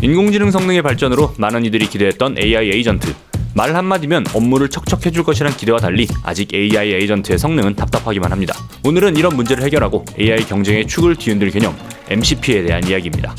인공지능 성능의 발전으로 많은 이들이 기대했던 AI 에이전트. 말 한마디면 업무를 척척해줄 것이란 기대와 달리 아직 AI 에이전트의 성능은 답답하기만 합니다. 오늘은 이런 문제를 해결하고 AI 경쟁의 축을 뒤흔들 개념 MCP에 대한 이야기입니다.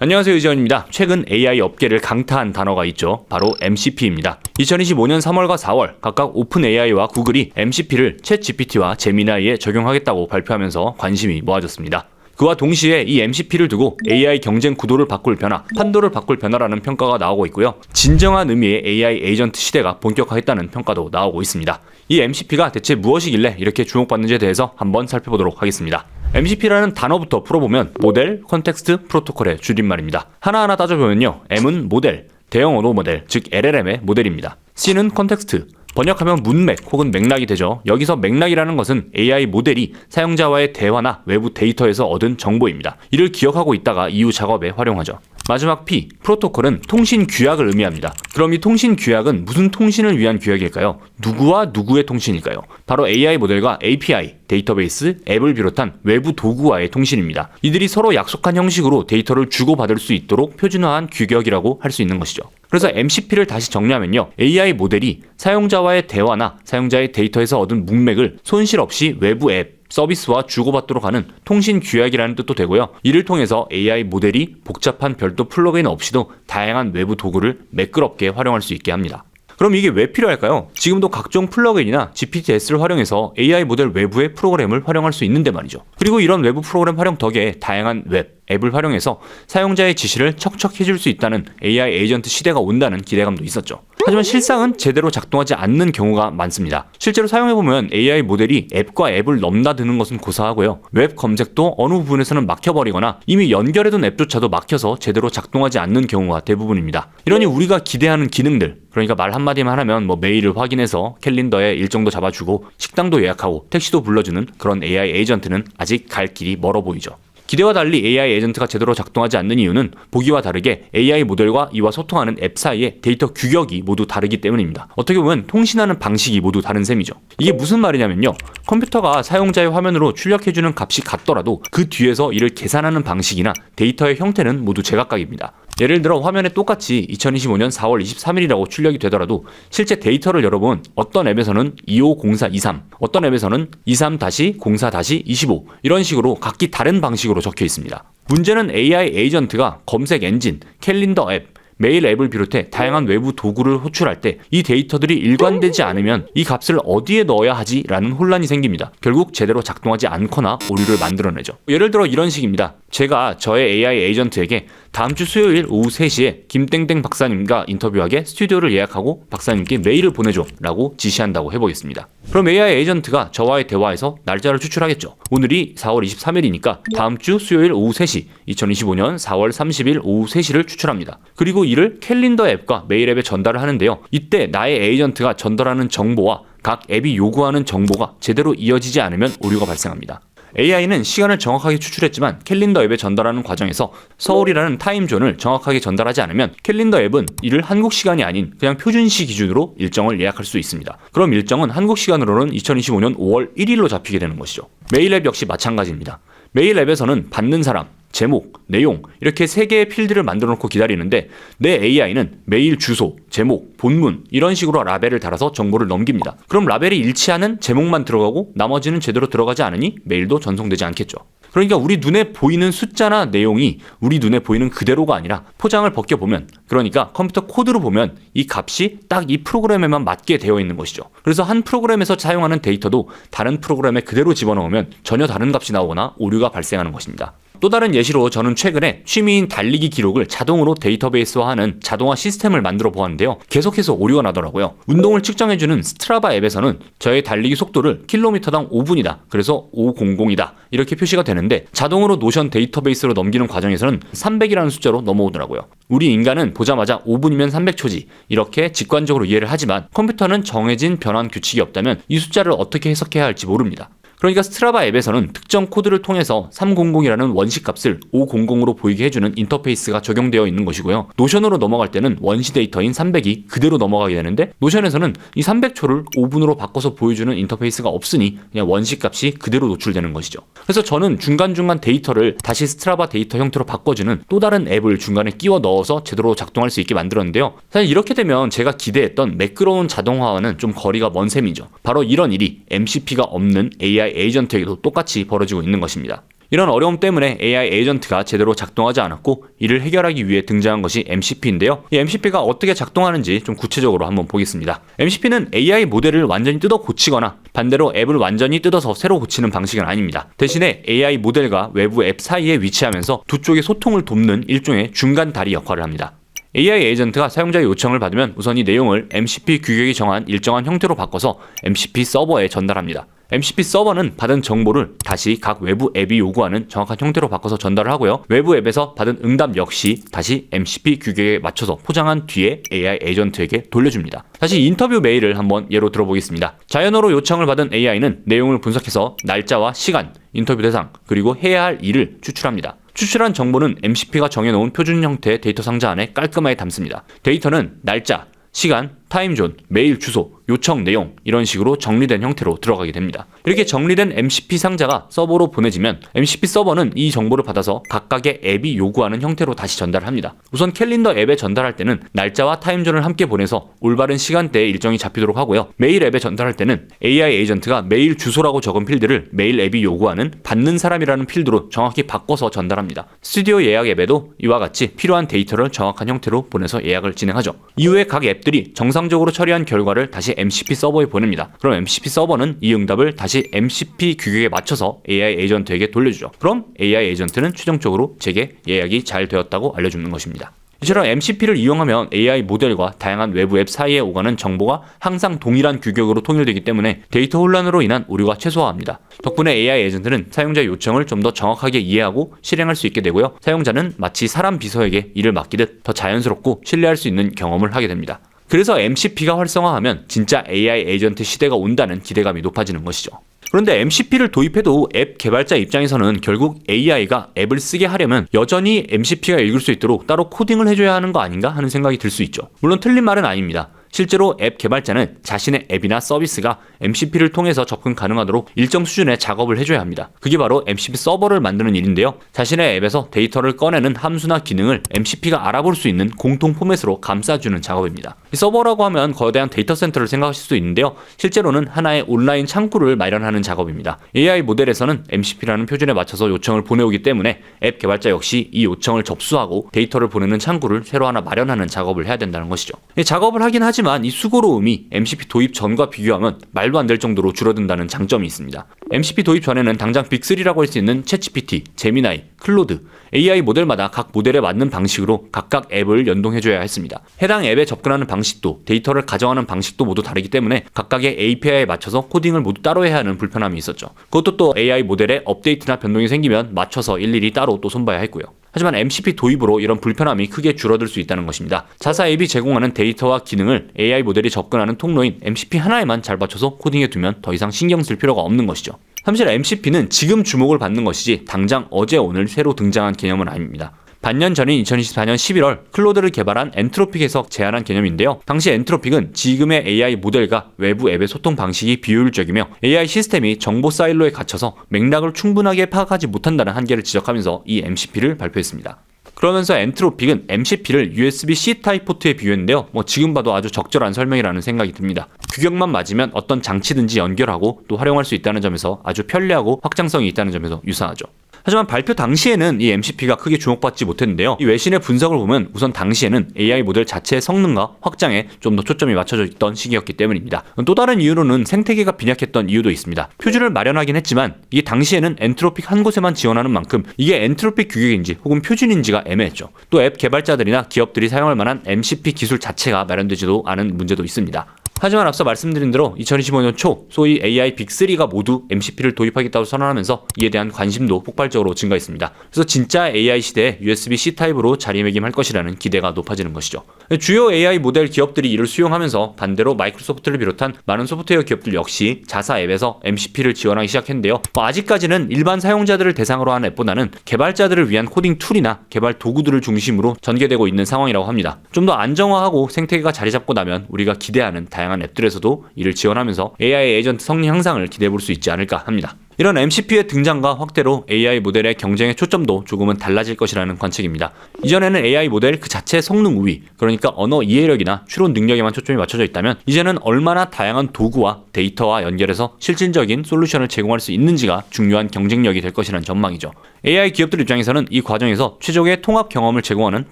안녕하세요 이재원입니다. 최근 AI 업계를 강타한 단어가 있죠. 바로 MCP입니다. 2025년 3월과 4월 각각 오픈 AI와 구글이 MCP를 챗 GPT와 제미나이에 적용하겠다고 발표하면서 관심이 모아졌습니다. 그와 동시에 이 MCP를 두고 AI 경쟁 구도를 바꿀 변화, 판도를 바꿀 변화라는 평가가 나오고 있고요. 진정한 의미의 AI 에이전트 시대가 본격화했다는 평가도 나오고 있습니다. 이 MCP가 대체 무엇이길래 이렇게 주목받는지에 대해서 한번 살펴보도록 하겠습니다. MCP라는 단어부터 풀어보면 모델, 컨텍스트, 프로토콜의 줄임말입니다. 하나하나 따져보면요. M은 모델, 대형 언어 모델, 즉 LLM의 모델입니다. C는 컨텍스트, 번역하면 문맥 혹은 맥락이 되죠. 여기서 맥락이라는 것은 AI 모델이 사용자와의 대화나 외부 데이터에서 얻은 정보입니다. 이를 기억하고 있다가 이후 작업에 활용하죠. 마지막 P, 프로토콜은 통신 규약을 의미합니다. 그럼 이 통신 규약은 무슨 통신을 위한 규약일까요? 누구와 누구의 통신일까요? 바로 AI 모델과 API, 데이터베이스, 앱을 비롯한 외부 도구와의 통신입니다. 이들이 서로 약속한 형식으로 데이터를 주고받을 수 있도록 표준화한 규격이라고 할 수 있는 것이죠. 그래서 MCP를 다시 정리하면요. AI 모델이 사용자와의 대화나 사용자의 데이터에서 얻은 문맥을 손실 없이 외부 앱, 서비스와 주고받도록 하는 통신 규약이라는 뜻도 되고요. 이를 통해서 AI 모델이 복잡한 별도 플러그인 없이도 다양한 외부 도구를 매끄럽게 활용할 수 있게 합니다. 그럼 이게 왜 필요할까요? 지금도 각종 플러그인이나 GPTS를 활용해서 AI 모델 외부의 프로그램을 활용할 수 있는데 말이죠. 그리고 이런 외부 프로그램 활용 덕에 다양한 웹, 앱을 활용해서 사용자의 지시를 척척 해줄 수 있다는 AI 에이전트 시대가 온다는 기대감도 있었죠. 하지만 실상은 제대로 작동하지 않는 경우가 많습니다. 실제로 사용해보면 AI 모델이 앱과 앱을 넘나드는 것은 고사하고요. 웹 검색도 어느 부분에서는 막혀버리거나 이미 연결해둔 앱조차도 막혀서 제대로 작동하지 않는 경우가 대부분입니다. 이러니 우리가 기대하는 기능들, 그러니까 말 한마디만 하면 뭐 메일을 확인해서 캘린더에 일정도 잡아주고 식당도 예약하고 택시도 불러주는 그런 AI 에이전트는 아직 갈 길이 멀어 보이죠. 기대와 달리 AI 에이전트가 제대로 작동하지 않는 이유는 보기와 다르게 AI 모델과 이와 소통하는 앱 사이의 데이터 규격이 모두 다르기 때문입니다. 어떻게 보면 통신하는 방식이 모두 다른 셈이죠. 이게 무슨 말이냐면요. 컴퓨터가 사용자의 화면으로 출력해주는 값이 같더라도 그 뒤에서 이를 계산하는 방식이나 데이터의 형태는 모두 제각각입니다. 예를 들어 화면에 똑같이 2025년 4월 23일이라고 출력이 되더라도 실제 데이터를 열어보면 어떤 앱에서는 250423, 어떤 앱에서는 23-04-25 이런 식으로 각기 다른 방식으로 적혀 있습니다. 문제는 AI 에이전트가 검색 엔진, 캘린더 앱, 메일 앱을 비롯해 다양한 외부 도구를 호출할 때 이 데이터들이 일관되지 않으면 이 값을 어디에 넣어야 하지? 라는 혼란이 생깁니다. 결국 제대로 작동하지 않거나 오류를 만들어내죠. 예를 들어 이런 식입니다. 제가 저의 AI 에이전트에게 다음 주 수요일 오후 3시에 김땡땡 박사님과 인터뷰하게 스튜디오를 예약하고 박사님께 메일을 보내줘 라고 지시한다고 해보겠습니다. 그럼 AI 에이전트가 저와의 대화에서 날짜를 추출하겠죠. 오늘이 4월 23일이니까 다음 주 수요일 오후 3시, 2025년 4월 30일 오후 3시를 추출합니다. 이를 캘린더 앱과 메일 앱에 전달을 하는데요. 이때 나의 에이전트가 전달하는 정보와 각 앱이 요구하는 정보가 제대로 이어지지 않으면 오류가 발생합니다. AI는 시간을 정확하게 추출했지만 캘린더 앱에 전달하는 과정에서 서울이라는 타임존을 정확하게 전달하지 않으면 캘린더 앱은 이를 한국 시간이 아닌 그냥 표준시 기준으로 일정을 예약할 수 있습니다. 그럼 일정은 한국 시간으로는 2025년 5월 1일로 잡히게 되는 것이죠. 메일 앱 역시 마찬가지입니다. 메일 앱에서는 받는 사람, 제목, 내용 이렇게 세 개의 필드를 만들어 놓고 기다리는데 내 AI는 메일 주소, 제목, 본문 이런 식으로 라벨을 달아서 정보를 넘깁니다. 그럼 라벨이 일치하는 제목만 들어가고 나머지는 제대로 들어가지 않으니 메일도 전송되지 않겠죠. 그러니까 우리 눈에 보이는 숫자나 내용이 우리 눈에 보이는 그대로가 아니라 포장을 벗겨 보면 그러니까 컴퓨터 코드로 보면 이 값이 딱 이 프로그램에만 맞게 되어 있는 것이죠. 그래서 한 프로그램에서 사용하는 데이터도 다른 프로그램에 그대로 집어넣으면 전혀 다른 값이 나오거나 오류가 발생하는 것입니다. 또 다른 예시로 저는 최근에 취미인 달리기 기록을 자동으로 데이터베이스화하는 자동화 시스템을 만들어 보았는데요. 계속해서 오류가 나더라고요. 운동을 측정해주는 스트라바 앱에서는 저의 달리기 속도를 킬로미터당 5분이다. 그래서 500이다. 이렇게 표시가 되는데 자동으로 노션 데이터베이스로 넘기는 과정에서는 300이라는 숫자로 넘어오더라고요. 우리 인간은 보자마자 5분이면 300초지. 이렇게 직관적으로 이해를 하지만 컴퓨터는 정해진 변환 규칙이 없다면 이 숫자를 어떻게 해석해야 할지 모릅니다. 그러니까 스트라바 앱에서는 특정 코드를 통해서 300이라는 원시 값을 500으로 보이게 해주는 인터페이스가 적용되어 있는 것이고요. 노션으로 넘어갈 때는 원시 데이터인 300이 그대로 넘어가게 되는데 노션에서는 이 300초를 5분으로 바꿔서 보여주는 인터페이스가 없으니 그냥 원시 값이 그대로 노출되는 것이죠. 그래서 저는 중간중간 데이터를 다시 스트라바 데이터 형태로 바꿔주는 또 다른 앱을 중간에 끼워 넣어서 제대로 작동할 수 있게 만들었는데요. 사실 이렇게 되면 제가 기대했던 매끄러운 자동화와는 좀 거리가 먼 셈이죠. 바로 이런 일이 MCP가 없는 AI 에이전트에게도 똑같이 벌어지고 있는 것입니다. 이런 어려움 때문에 AI 에이전트가 제대로 작동하지 않았고 이를 해결하기 위해 등장한 것이 MCP인데요. 이 MCP가 어떻게 작동하는지 좀 구체적으로 한번 보겠습니다. MCP는 AI 모델을 완전히 뜯어 고치거나 반대로 앱을 완전히 뜯어서 새로 고치는 방식은 아닙니다. 대신에 AI 모델과 외부 앱 사이에 위치하면서 두 쪽의 소통을 돕는 일종의 중간 다리 역할을 합니다. AI 에이전트가 사용자의 요청을 받으면 우선 이 내용을 MCP 규격이 정한 일정한 형태로 바꿔서 MCP 서버에 전달합니다. MCP 서버는 받은 정보를 다시 각 외부 앱이 요구하는 정확한 형태로 바꿔서 전달을 하고요. 외부 앱에서 받은 응답 역시 다시 MCP 규격에 맞춰서 포장한 뒤에 AI 에이전트에게 돌려줍니다. 다시 인터뷰 메일을 한번 예로 들어보겠습니다. 자연어로 요청을 받은 AI는 내용을 분석해서 날짜와 시간, 인터뷰 대상, 그리고 해야 할 일을 추출합니다. 추출한 정보는 MCP가 정해놓은 표준 형태의 데이터 상자 안에 깔끔하게 담습니다. 데이터는 날짜, 시간, 타임존, 메일 주소, 요청 내용 이런 식으로 정리된 형태로 들어가게 됩니다. 이렇게 정리된 MCP 상자가 서버로 보내지면 MCP 서버는 이 정보를 받아서 각각의 앱이 요구하는 형태로 다시 전달합니다. 우선 캘린더 앱에 전달할 때는 날짜와 타임존을 함께 보내서 올바른 시간대에 일정이 잡히도록 하고요. 메일 앱에 전달할 때는 AI 에이전트가 메일 주소라고 적은 필드를 메일 앱이 요구하는 받는 사람이라는 필드로 정확히 바꿔서 전달합니다. 스튜디오 예약 앱에도 이와 같이 필요한 데이터를 정확한 형태로 보내서 예약을 진행하죠. 이후에 각 앱들이 정상적으로 처리한 결과를 다시 MCP 서버에 보냅니다. 그럼 MCP 서버는 이 응답을 다시 MCP 규격에 맞춰서 AI 에이전트에게 돌려주죠. 그럼 AI 에이전트는 최종적으로 제게 예약이 잘 되었다고 알려주는 것입니다. 이처럼 MCP를 이용하면 AI 모델과 다양한 외부 앱 사이에 오가는 정보가 항상 동일한 규격으로 통일되기 때문에 데이터 혼란으로 인한 오류가 최소화합니다. 덕분에 AI 에이전트는 사용자 요청을 좀 더 정확하게 이해하고 실행할 수 있게 되고요. 사용자는 마치 사람 비서에게 일을 맡기듯 더 자연스럽고 신뢰할 수 있는 경험을 하게 됩니다. 그래서 MCP가 활성화하면 진짜 AI 에이전트 시대가 온다는 기대감이 높아지는 것이죠. 그런데 MCP를 도입해도 앱 개발자 입장에서는 결국 AI가 앱을 쓰게 하려면 여전히 MCP가 읽을 수 있도록 따로 코딩을 해줘야 하는 거 아닌가 하는 생각이 들 수 있죠. 물론 틀린 말은 아닙니다. 실제로 앱 개발자는 자신의 앱이나 서비스가 MCP를 통해서 접근 가능하도록 일정 수준의 작업을 해줘야 합니다. 그게 바로 MCP 서버를 만드는 일인데요. 자신의 앱에서 데이터를 꺼내는 함수나 기능을 MCP가 알아볼 수 있는 공통 포맷으로 감싸주는 작업입니다. 이 서버라고 하면 거대한 데이터 센터를 생각하실 수 있는데요. 실제로는 하나의 온라인 창구를 마련하는 작업입니다. AI 모델에서는 MCP라는 표준에 맞춰서 요청을 보내오기 때문에 앱 개발자 역시 이 요청을 접수하고 데이터를 보내는 창구를 새로 하나 마련하는 작업을 해야 된다는 것이죠. 작업을 하긴 하지만 하지만 이 수고로움이 MCP 도입 전과 비교하면 말도 안 될 정도로 줄어든다는 장점이 있습니다. MCP 도입 전에는 당장 빅3라고 할 수 있는 챗GPT, 제미나이, 클로드, AI 모델마다 각 모델에 맞는 방식으로 각각 앱을 연동해줘야 했습니다. 해당 앱에 접근하는 방식도 데이터를 가져가는 방식도 모두 다르기 때문에 각각의 API에 맞춰서 코딩을 모두 따로 해야 하는 불편함이 있었죠. 그것도 또 AI 모델에 업데이트나 변동이 생기면 맞춰서 일일이 따로 또 손봐야 했고요. 하지만 MCP 도입으로 이런 불편함이 크게 줄어들 수 있다는 것입니다. 자사 앱이 제공하는 데이터와 기능을 AI 모델이 접근하는 통로인 MCP 하나에만 잘 맞춰서 코딩해 두면 더 이상 신경 쓸 필요가 없는 것이죠. 사실 MCP는 지금 주목을 받는 것이지 당장 어제 오늘 새로 등장한 개념은 아닙니다. 반년 전인 2024년 11월 클로드를 개발한 엔트로픽에서 제안한 개념인데요. 당시 엔트로픽은 지금의 AI 모델과 외부 앱의 소통 방식이 비효율적이며 AI 시스템이 정보 사일로에 갇혀서 맥락을 충분하게 파악하지 못한다는 한계를 지적하면서 이 MCP를 발표했습니다. 그러면서 엔트로픽은 MCP를 USB-C 타입 포트에 비유했는데요. 뭐 지금 봐도 아주 적절한 설명이라는 생각이 듭니다. 규격만 맞으면 어떤 장치든지 연결하고 또 활용할 수 있다는 점에서 아주 편리하고 확장성이 있다는 점에서 유사하죠. 하지만 발표 당시에는 이 MCP가 크게 주목받지 못했는데요. 이 외신의 분석을 보면 우선 당시에는 AI 모델 자체의 성능과 확장에 좀 더 초점이 맞춰져 있던 시기였기 때문입니다. 또 다른 이유로는 생태계가 빈약했던 이유도 있습니다. 표준을 마련하긴 했지만 이게 당시에는 엔트로픽 한 곳에만 지원하는 만큼 이게 엔트로픽 규격인지 혹은 표준인지가 애매했죠. 또 앱 개발자들이나 기업들이 사용할 만한 MCP 기술 자체가 마련되지도 않은 문제도 있습니다. 하지만 앞서 말씀드린 대로 2025년 초 소위 AI 빅3가 모두 MCP를 도입하겠다고 선언하면서 이에 대한 관심도 폭발적으로 증가했습니다. 그래서 진짜 AI 시대에 USB-C 타입으로 자리매김할 것이라는 기대가 높아지는 것이죠. 주요 AI 모델 기업들이 이를 수용하면서 반대로 마이크로소프트를 비롯한 많은 소프트웨어 기업들 역시 자사 앱에서 MCP를 지원하기 시작했는데요. 뭐 아직까지는 일반 사용자들을 대상으로 한 앱보다는 개발자들을 위한 코딩 툴이나 개발 도구들을 중심으로 전개되고 있는 상황이라고 합니다. 좀 더 안정화하고 생태계가 자리 잡고 나면 우리가 기대하는 다양한 앱들에서도 이를 지원하면서 AI 에이전트 성능 향상을 기대해 볼 수 있지 않을까 합니다. 이런 MCP의 등장과 확대로 AI 모델의 경쟁의 초점도 조금은 달라질 것이라는 관측입니다. 이전에는 AI 모델 그 자체의 성능 우위, 그러니까 언어 이해력이나 추론 능력에만 초점이 맞춰져 있다면 이제는 얼마나 다양한 도구와 데이터와 연결해서 실질적인 솔루션을 제공할 수 있는지가 중요한 경쟁력이 될 것이라는 전망이죠. AI 기업들 입장에서는 이 과정에서 최적의 통합 경험을 제공하는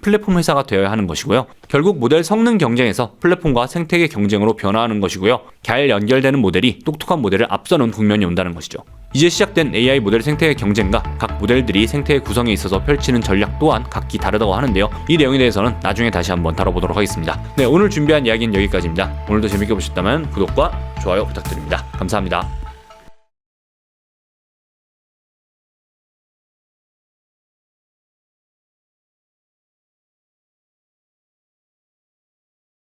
플랫폼 회사가 되어야 하는 것이고요. 결국 모델 성능 경쟁에서 플랫폼과 생태계 경쟁으로 변화하는 것이고요. 잘 연결되는 모델이 똑똑한 모델을 앞서는 국면이 온다는 것이죠. 이제 시작된 AI 모델 생태계 경쟁과 각 모델들이 생태계 구성에 있어서 펼치는 전략 또한 각기 다르 다고 하는데요. 이 내용에 대해서는 나중에 다시 한번 다뤄보도록 하겠습니다. 네, 오늘 준비한 이야기는 여기까지입니다. 오늘도 재밌게 보셨다면 구독과 좋아요 부탁드립니다. 감사합니다.